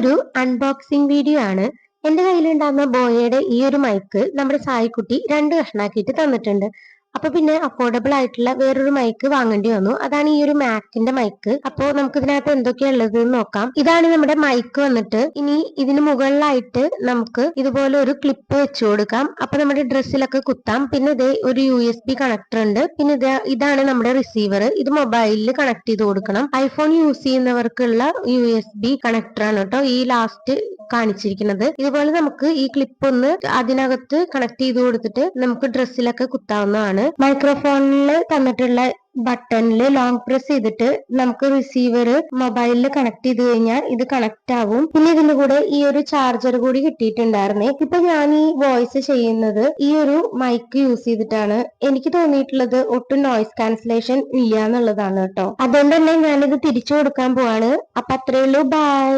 ഇതൊരു unboxing video ആണ്. എന്റെ കയ്യിലുണ്ടായിരുന്ന ബോയയുടെ ഈ ഒരു മൈക്ക് നമ്മുടെ സായിക്കുട്ടി രണ്ട് കഷ്ണാക്കിയിട്ട് തന്നിട്ടുണ്ട്. അപ്പൊ പിന്നെ അഫോർഡബിൾ ആയിട്ടുള്ള വേറൊരു മൈക്ക് വാങ്ങേണ്ടി വന്നു. അതാണ് ഈ ഒരു മാക്കിന്റെ മൈക്ക് അപ്പോ നമുക്ക് ഇതിനകത്ത് എന്തൊക്കെയാ ഉള്ളത് നോക്കാം. ഇതാണ് നമ്മുടെ മൈക്ക് വന്നിട്ട്. ഇനി ഇതിന് മുകളിലായിട്ട് നമുക്ക് ഇതുപോലെ ഒരു ക്ലിപ്പ് വെച്ചു കൊടുക്കാം. അപ്പൊ നമ്മുടെ ഡ്രസ്സിലൊക്കെ കുത്താം. പിന്നെ ഇതേ ഒരു യു എസ് ബി കണക്ടർ ഉണ്ട്. പിന്നെ ഇത് ഇതാണ് നമ്മുടെ റിസീവർ ഇത് മൊബൈലിൽ കണക്ട് ചെയ്ത് കൊടുക്കണം. ഐഫോൺ യൂസ് ചെയ്യുന്നവർക്കുള്ള യു എസ് ബി കണക്ടർ ആണ് കേട്ടോ. ഈ ലാസ്റ്റ് കാണിച്ചിരിക്കുന്നത്. ഇതുപോലെ നമുക്ക് ഈ ക്ലിപ്പ് ഒന്ന് അതിനകത്ത് കണക്ട് ചെയ്ത് കൊടുത്തിട്ട് നമുക്ക് ഡ്രസ്സിലൊക്കെ കുത്താവുന്നതാണ്. മൈക്രോഫോണിൽ തന്നിട്ടുള്ള ബട്ടണിൽ ലോങ് പ്രസ് ചെയ്തിട്ട് നമുക്ക് റിസീവർ മൊബൈലിൽ കണക്ട് ചെയ്ത് കഴിഞ്ഞാൽ ഇത് കണക്ട് ആവും. പിന്നെ ഇതിന്റെ കൂടെ ഈ ഒരു ചാർജർ കൂടി കിട്ടിയിട്ടുണ്ടായിരുന്നേ. ഇപ്പൊ ഞാൻ ഈ വോയിസ് ചെയ്യുന്നത് ഈ ഒരു മൈക്ക് യൂസ് ചെയ്തിട്ടാണ്. എനിക്ക് തോന്നിയിട്ടുള്ളത് ഒട്ടും നോയിസ് ക്യാൻസലേഷൻ ഇല്ല എന്നുള്ളതാണ് കേട്ടോ. അതുകൊണ്ട് തന്നെ ഞാനിത് തിരിച്ചു കൊടുക്കാൻ പോവാണ്. അപ്പൊ അത്രേ ഉള്ളൂ. ബൈ